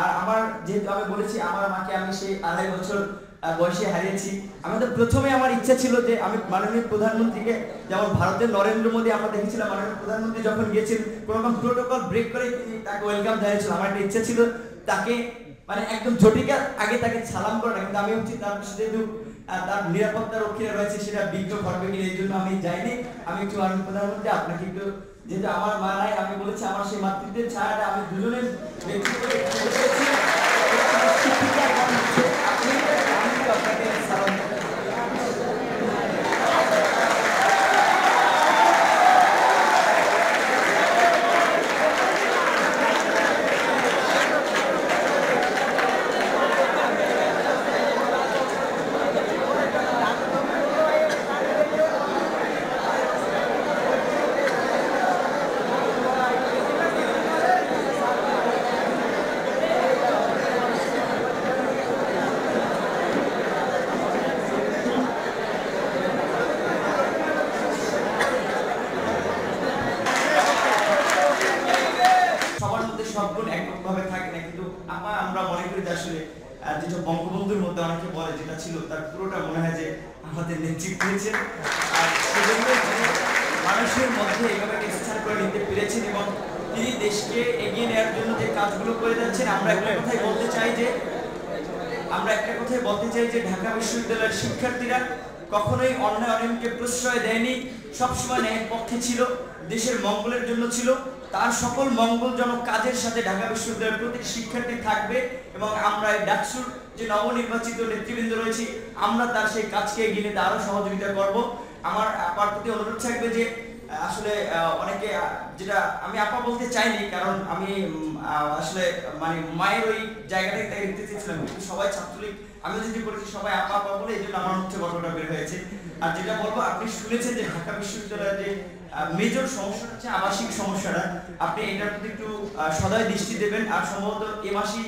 আর আমার যেহেতু আমি বলেছি, আমার মাকে আমি সেই আড়াই বছর বয়সে হারিয়েছি। আমাদের প্রথমে আমার ইচ্ছা ছিল যে আমি মাননীয় প্রধানমন্ত্রীকে যেমন ভারতের নরেন্দ্র মোদী আমরা দেখেছিলাম, মাননীয় প্রধানমন্ত্রী যখন গিয়েছেন কোনো রকম প্রোটোকল ব্রেক করে তিনি তাকে ওয়েলকাম জানিয়েছিল আমার একটা ইচ্ছা ছিল তাকে মানে একদম ঝটিকার আগে তাকে সালাম করা কিন্তু আমি হচ্ছি তার যেহেতু তার নিরাপত্তা রক্ষীরা রয়েছে, সেটা বিঘ্ন ঘটবে কিনা এই জন্য আমি যাইনি। আমি একটু মাননীয় প্রধানমন্ত্রী, আপনাকে একটু যেহেতু আমার মা নাই আমি বলেছি আমার সেই মাতৃত্বের ছায়াটা আমি দুজনের ব্যক্তিগত এখানে বসেছি। আমার শিক্ষিকা এবং হচ্ছে আপনি আমি একটু আপনাকে সালাম করতে চাই। সবার মধ্যে সব গুণ একভাবে থাকে না কিন্তু আপা আমরা মনে করি যে আসলে যেটা বঙ্গবন্ধুর মধ্যে অনেকে বলে, যেটা ছিল তার পুরোটা মনে হয় যে আমাদের নেতৃত্ব হয়েছে আর মানুষের মধ্যে এভাবে স্থান করে নিতে পেরেছেন এবং তিনি দেশকে এগিয়ে নেওয়ার জন্য যে কাজগুলো করে যাচ্ছেন, আমরা একটা কথাই বলতে চাই যে, আমরা একটা কথাই বলতে চাই যে ঢাকা বিশ্ববিদ্যালয়ের শিক্ষার্থীরা কখনোই অন্যায় অনিয়মকে প্রশ্রয় দেয়নি। সবসময় ন্যায়ের পক্ষে ছিল, দেশের মঙ্গলের জন্য ছিল। তার সকল মঙ্গলজনক কাজের সাথে ঢাকা বিশ্ববিদ্যালয়ের প্রতিটি শিক্ষার্থী থাকবে এবং আমরা এই ডাকসুর যে নবনির্বাচিত নেতৃবৃন্দ রয়েছে, আমরা তার সেই কাজকে এগিয়ে নিতে আরও সহযোগিতা করব। আমার আপনার প্রতি অনুরোধ থাকবে যে আসলে অনেকে যেটা আমি আপা বলতে চাইনি, কারণ আমি আসলে মানে মায়ের ওই জায়গাটাকে তাই দিতে চেয়েছিলাম। কিন্তু সবাই ছাত্রলীগ আমি যদি করেছি, সবাই আপা আপা বলে এই জন্য আমার হচ্ছে গল্পটা বের হয়েছে। আর যেটা বলব, আপনি শুনেছেন যে ঢাকা বিশ্ববিদ্যালয়ের যে মেজর সমস্যা হচ্ছে আবাসিক সমস্যাটা। আপনি এটার প্রতি একটু সদয় দৃষ্টি দেবেন, আর সম্ভবত এ মাসেই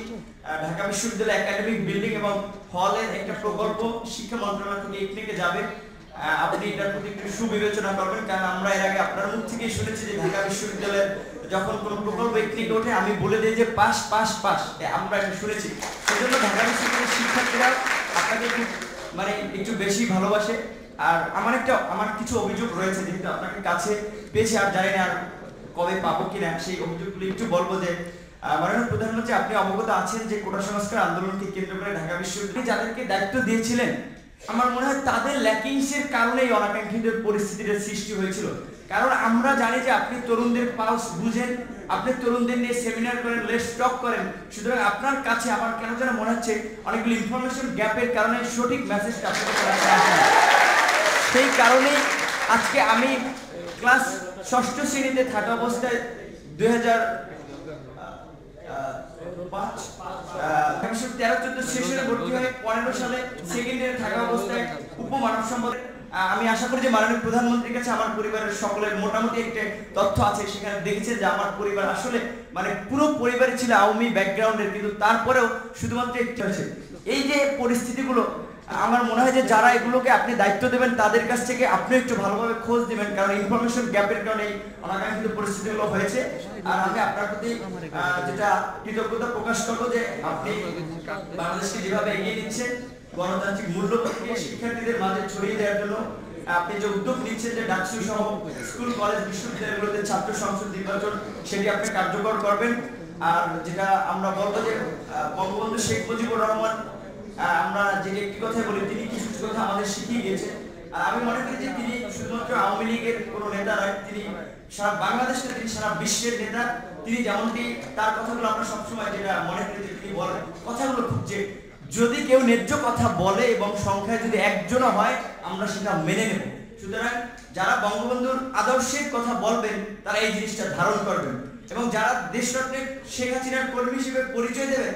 ঢাকা বিশ্ববিদ্যালয় একাডেমিক বিল্ডিং এবং হলের একটা প্রকল্প শিক্ষা মন্ত্রণালয় থেকে ইকনেকে যাবে। আপনি এটার প্রতি একটু সুবিবেচনা করবেন, কারণ আমরা এর আগে আপনার মুখ থেকেই শুনেছি যে ঢাকা বিশ্ববিদ্যালয়ের যখন কোনো প্রকল্প ইকনিকে ওঠে, আমি বলে দিই যে পাস পাস পাস। আমরা এটা শুনেছি। সেজন্য ঢাকা বিশ্ববিদ্যালয়ের শিক্ষার্থীরা আপনাকে একটু মানে একটু বেশি ভালোবাসে। আর আমার একটা, আমার কিছু অভিযোগ রয়েছে যেহেতু আপনাকে কাছে পেয়েছি, আর জানি না আর কবে পাবো কিনা, সেই অভিযোগগুলো একটু বলব যে মাননীয় প্রধানমন্ত্রী আপনি অবগত আছেন যে কোটা সংস্কার আন্দোলনকে কেন্দ্র করে ঢাকা বিশ্ববিদ্যালয়, যাদেরকে দায়িত্ব দিয়েছিলেন আমার মনে হয় তাদের ল্যাকিংসের কারণেই অনাকাঙ্ক্ষিত পরিস্থিতির সৃষ্টি হয়েছিল কারণ আমরা জানি যে আপনি তরুণদের পালস বুঝেন, আপনি তরুণদের নিয়ে সেমিনার করেন লেস টক করেন সুতরাং আপনার কাছে আমার কেন যেন মনে হচ্ছে অনেকগুলো ইনফরমেশন গ্যাপের কারণে সঠিক মেসেজটা। সেই কারণেই আজকে আমি ক্লাস ষষ্ঠ শ্রেণীতে থাকা অবস্থায় দুই আমি আশা করি যে মাননীয় প্রধানমন্ত্রীর কাছে আমার পরিবারের সকলের মোটামুটি একটা তথ্য আছে, সেখানে দেখেছে যে আমার পরিবার আসলে মানে পুরো পরিবারই ছিল আওয়ামী ব্যাকগ্রাউন্ডের কিন্তু তারপরেও শুধুমাত্র একটি আছে এই যে পরিস্থিতিগুলো আমার মনে হয় যে যারা এগুলোকে আপনি দায়িত্ব দেবেন, তাদের কাছ থেকে আপনি একটু ভালোভাবে খোঁজ দিবেন কারণ ইনফরমেশন গ্যাপের কারণে অনাকাঙ্ক্ষিত পরিস্থিতিগুলো হয়েছে। আর আমি আপনার প্রতি যেটা কৃতজ্ঞতা প্রকাশ করব যে আপনি বাংলাদেশকে যেভাবে এগিয়ে নিচ্ছেন, গণতান্ত্রিক মূল্যবোধকে শিক্ষার্থীদের মাঝে ছড়িয়ে দেওয়ার জন্য, আপনি যে উদ্যোগ নিচ্ছেন যে ডাকসু সহ স্কুল, কলেজ, বিশ্ববিদ্যালয়গুলোতে ছাত্র সংসদ নির্বাচন, সেটি আপনি কার্যকর করবেন। আর যেটা আমরা বলব যে বঙ্গবন্ধু শেখ মুজিবুর রহমান আমরা যে একটি কথাই বলি, তিনি কিছু কিছু কথা আমাদের শিখিয়ে গিয়েছেন আর আমি মনে করি যে তিনি শুধুমাত্র আওয়ামী লীগের কোনো নেতা নয়, তিনি সারা বাংলাদেশের, তিনি সারা বিশ্বের নেতা। তিনি যেমনটি, তার কথাগুলো আমরা সবসময় যেটা মনে করি যে তিনি বলেন, কথাগুলো খুব যে যদি কেউ ন্যায্য কথা বলে এবং সংখ্যায় যদি একজনও হয়, আমরা সেটা মেনে নেব। সুতরাং যারা বঙ্গবন্ধুর আদর্শের কথা বলবেন, তারা এই জিনিসটা ধারণ করবেন। এবং যারা দেশরত্নের শেখ হাসিনার কর্মী হিসেবে পরিচয় দেবেন,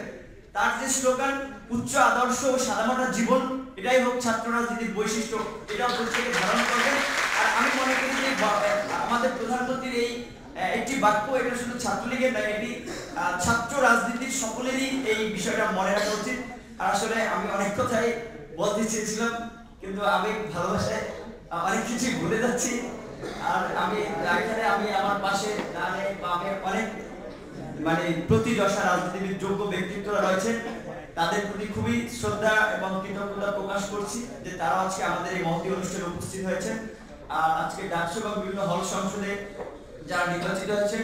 তার যে স্লোগান উচ্চ আদর্শ ও সাদামাটা জীবন, এটাই হোক ছাত্র রাজনীতির বৈশিষ্ট্য, এটাও প্রত্যেকে ধারণ করবেন আর আমি মনে করি যে আমাদের প্রধানমন্ত্রীর এই একটি বাক্য, এটা শুধু ছাত্রলীগের নয়, এটি ছাত্র রাজনীতির সকলেরই এই বিষয়টা মনে রাখা উচিত। আর আসলে আমি অনেক কথাই বলতে চেয়েছিলাম, কিন্তু আমি ভালোবাসায় অনেক কিছু ভুলে যাচ্ছি। আর আমি এখানে আমি আমার পাশে ডানে বামে অনেক মানে প্রতি দশা রাজনীতিবিদ যোগ্য ব্যক্তিত্বরা রয়েছেন। তাদের প্রতি খুবই শ্রদ্ধা এবং কৃতজ্ঞতা প্রকাশ করছি যে তারা আজকে আমাদের এই মহতি অনুষ্ঠানে উপস্থিত হয়েছে। আর আজকে ডাকসভা বিভিন্ন হল সংসদে যারা নির্বাচিত হয়েছে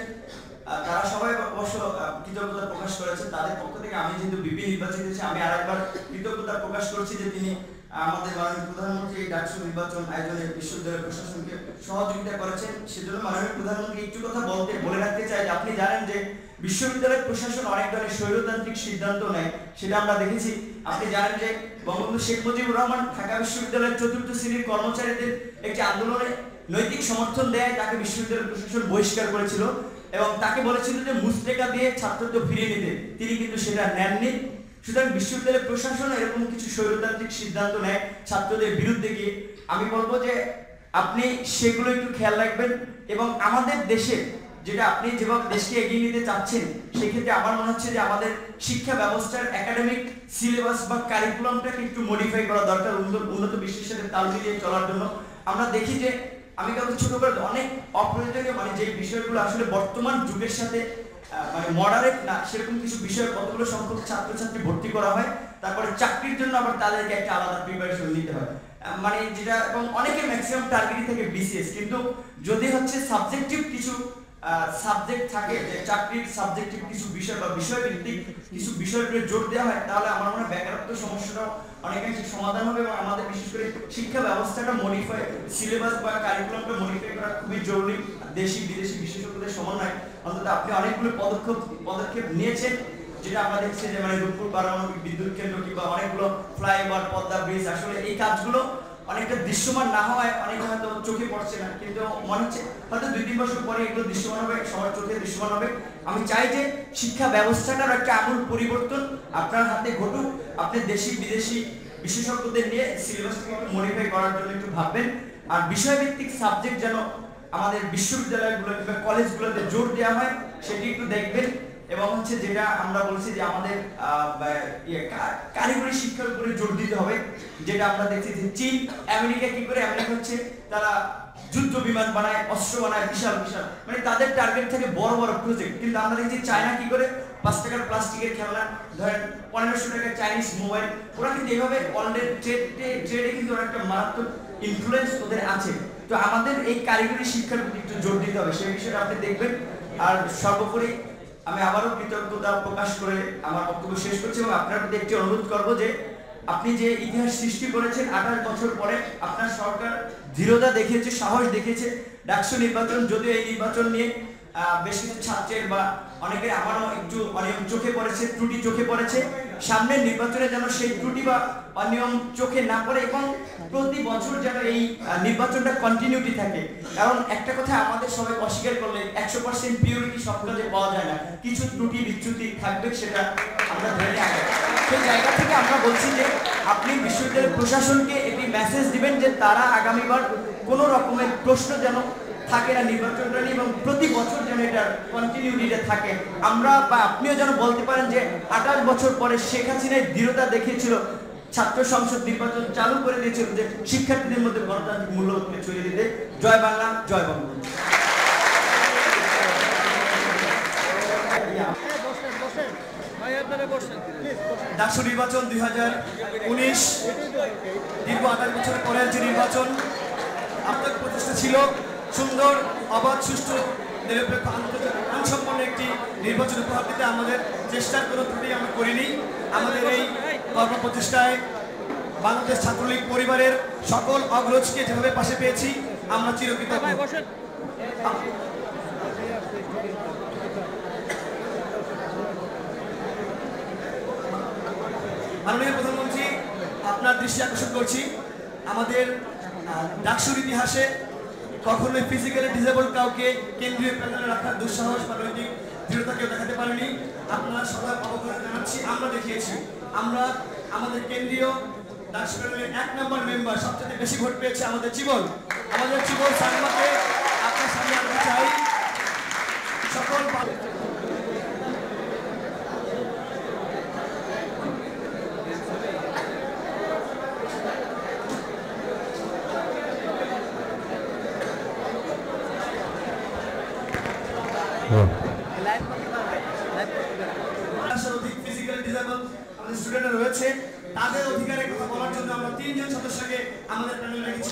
তারা সবাই অবশ্য কৃতজ্ঞতা প্রকাশ করেছে। তাদের পক্ষ থেকে আমি যেহেতু বিপি নির্বাচিত হয়েছি, আমি আরেকবার কৃতজ্ঞতা প্রকাশ করছি যে তিনি আমাদের মাননীয় প্রধানমন্ত্রী ডাকসু নির্বাচন আয়োজনে বিশ্ববিদ্যালয় প্রশাসনকে সহযোগিতা করেছেন। সেজন্য মাননীয় প্রধানমন্ত্রী একটু কথা বলতে, বলে রাখতে চাই যে, আপনি জানেন যে বিশ্ববিদ্যালয় প্রশাসন অনেক ধরনের স্বৈরতান্ত্রিক সিদ্ধান্ত নেয়, সেটা আমরা দেখেছি। আপনি জানেন যে বঙ্গবন্ধু শেখ মুজিবুর রহমান ঢাকা বিশ্ববিদ্যালয়ের চতুর্থ শ্রেণির কর্মচারীদের একটি আন্দোলনে নৈতিক সমর্থন দেয়, তাকে বিশ্ববিদ্যালয় প্রশাসন বহিষ্কার করেছিল এবং তাকে বলেছিল যে মুস্তেকা দিয়ে ছাত্রত্ব ফিরিয়ে নিতে। তিনি কিন্তু সেটা নেননি। সুতরাং বিশ্ববিদ্যালয় প্রশাসন এরকম কিছু স্বৈরতান্ত্রিক সিদ্ধান্ত নেয় ছাত্রদের বিরুদ্ধে গিয়ে। আমি বলব যে আপনি সেগুলো একটু খেয়াল রাখবেন এবং আমাদের দেশে যেটা আপনি যেভাবে দেশকে এগিয়ে নিতে চাচ্ছেন, সেক্ষেত্রে আমার মনে হচ্ছে যে আমাদের শিক্ষা ব্যবস্থার একাডেমিক সিলেবাস বা কারিকুলামটাকে একটু মডিফাই করা দরকার উন্নত উন্নত বিশ্বের সাথে তাল মিলিয়ে চলার জন্য। আমরা দেখি যে আমি কাউকে ছোট করে অনেক অপ্রয়োজনীয় মানে যে বিষয়গুলো আসলে বর্তমান যুগের সাথে মানে মডারেট না, সেরকম কিছু বিষয়ে কতগুলো সংখ্যক ছাত্রছাত্রী ভর্তি করা হয়, তারপরে চাকরির জন্য আবার তাদেরকে একটা আলাদা প্রিপারেশন নিতে হয়। মানে যেটা, এবং অনেকে ম্যাক্সিমাম টার্গেটই থাকে বিসিএস কিন্তু যদি হচ্ছে সাবজেক্টিভ কিছু সাবজেক্ট থাকে, যে চাকরির সাবজেক্টিভ কিছু বিষয় বা বিষয় কিছু উপরে জোর দেওয়া হয়, তাহলে আমার মনে হয় বেকারত্ব সমস্যাটাও অনেকাংশে সমাধান হবে এবং আমাদের বিশেষ করে শিক্ষা ব্যবস্থাটা মডিফাই সিলেবাস বা কারিকুলামটা মডিফাই করা খুবই জরুরি। দেশি, বিদেশি বিশেষজ্ঞদের সমন্বয়। অন্তত আপনি অনেকগুলো পদক্ষেপ পদক্ষেপ নিয়েছেন, যেটা আমরা দেখছি যে মানে রূপপুর পারমাণবিক বিদ্যুৎ কেন্দ্র কিংবা অনেকগুলো ফ্লাইওভার, পদ্মা, ব্রিজ, আসলে এই কাজগুলো অনেকটা দৃশ্যমান না হওয়ায় অনেকে হয়তো চোখে পড়ছে না। কিন্তু মনে হচ্ছে হয়তো দুই, তিন বছর পরে এগুলো দৃশ্যমান হবে, সবার চোখে দৃশ্যমান হবে। আমি চাই যে শিক্ষা ব্যবস্থাটার একটা আমূল পরিবর্তন আপনার হাতে ঘটুক। আপনি দেশি, বিদেশি বিশেষজ্ঞদের নিয়ে সিলেবাসটাকে মডিফাই করার জন্য একটু ভাববেন। আর বিষয়ভিত্তিক সাবজেক্ট যেন আমাদের বিশ্ববিদ্যালয়গুলো কলেজগুলোতে জোর দেওয়া হয়, সেটি একটু দেখবেন। এবং হচ্ছে যেটা আমরা বলছি যে আমাদের ইয়ে, কারিগরি শিক্ষার উপরে জোর দিতে হবে। যেটা আমরা দেখছি যে চীন আমেরিকা কি করে আমেরিকা হচ্ছে তারা যুদ্ধ বিমান বানায় অস্ত্র বানায় বিশাল বিশাল। মানে তাদের টার্গেট থেকে বড় বড় প্রজেক্ট কিন্তু আমরা দেখছি চায়না কি করে পাঁচ টাকার প্লাস্টিকের খেলনা ধরেন পনেরোশো টাকার চাইনিজ মোবাইল ওরা কিন্তু এইভাবে ওয়ার্ল্ডের ট্রেডে ট্রেডে কিন্তু ওরা একটা মারাত্মক ইনফ্লুয়েন্স ওদের আছে। তো আমাদের এই কারিগরি শিক্ষার প্রতি একটু জোর দিতে হবে সেই বিষয়টা আপনি দেখবেন। আর সর্বোপরি আমি আবারও কৃতজ্ঞতা প্রকাশ করে আমার বক্তব্য শেষ করছি এবং আপনার প্রতি একটি অনুরোধ করব যে আপনি যে ইতিহাস সৃষ্টি করেছেন আঠাশ বছর পরে আপনার সরকার দৃঢ়তা দেখিয়েছে, সাহস দেখিয়েছে। ডাকসু নির্বাচন, যদিও এই নির্বাচন নিয়ে বেশ কিছু ছাত্রের বা অনেকের আমারও একটু অনিয়ম চোখে পড়েছে, ত্রুটি চোখে পড়েছে। সামনের নির্বাচনে যেন সেই ত্রুটি বা অনিয়ম চোখে না পড়ে এবং প্রতি বছর যেন এই নির্বাচনটা কন্টিনিউটি থাকে। কারণ একটা কথা আমাদের সবাই অস্বীকার করলে, একশো পার্সেন্ট পিউরিটি সব কাজে পাওয়া যায় না। কিছু ত্রুটি, বিচ্যুতি থাকবে সেটা আমরা ধরে সেই জায়গা থেকে আমরা বলছি যে আপনি বিশ্ববিদ্যালয় প্রশাসনকে একটি মেসেজ দিবেন যে তারা আগামীবার কোনো রকমের প্রশ্ন যেন থাকে না, নির্বাচনটা নিয়ে এবং প্রতি বছর যেন এটা কন্টিনিউটিটা থাকে। আমরা বা আপনিও যেন বলতে পারেন যে আঠাশ বছর পরে শেখ হাসিনায় দৃঢ়তা দেখিয়েছিল, ছাত্র সংসদ নির্বাচন চালু করে দিয়েছিল যে শিক্ষার্থীদের মধ্যে গণতান্ত্রিক মূল্যবোধকে ছড়িয়ে দিতে। জয় বাংলা, জয় বঙ্গবন্ধু। নির্বাচন দুই হাজার উনিশ, দীর্ঘ আঠাশ বছর পরের যে নির্বাচন আপনার প্রচেষ্টা ছিল। সুন্দর অবাধ সুষ্ঠু নিরপেক্ষ আন্তর্জাতিক একটি নির্বাচন উপহার দিতে আমাদের চেষ্টার কোনো ত্রুটি আমরা করিনি। আমাদের এই কর্ম প্রচেষ্টায় বাংলাদেশ ছাত্রলীগ পরিবারের সকল অগ্রজকে যেভাবে পাশে পেয়েছি আমরা চিরকৃতজ্ঞ। মাননীয় প্রধানমন্ত্রী আপনার দৃষ্টি আকর্ষণ করছি। আমাদের ডাকসুর ইতিহাসে কখনোই ফিজিক্যালি ডিসেবল কাউকে কেন্দ্রীয় প্যানেলে রাখার দুঃসাহস বা নৈতিক দৃঢ়তা কেউ দেখাতে পারেনি। আপনারা সবাই অবগত জানাচ্ছি, আমরা দেখিয়েছি। আমরা আমাদের কেন্দ্রীয় ডাকসু প্যানেলের এক নম্বর মেম্বার সবচেয়ে বেশি ভোট পেয়েছে আমাদের জীবন। আমাদের জীবন সাংবাদে আপনার সামনে আনতে চাই সকল পা- ফিজিক্যাল ডিসেবল আমাদের স্টুডেন্টরা রয়েছে, তাদের অধিকারের কথা বলার জন্য আমরা তিনজন সদস্যকে আমাদের প্যানেলে রেখেছি।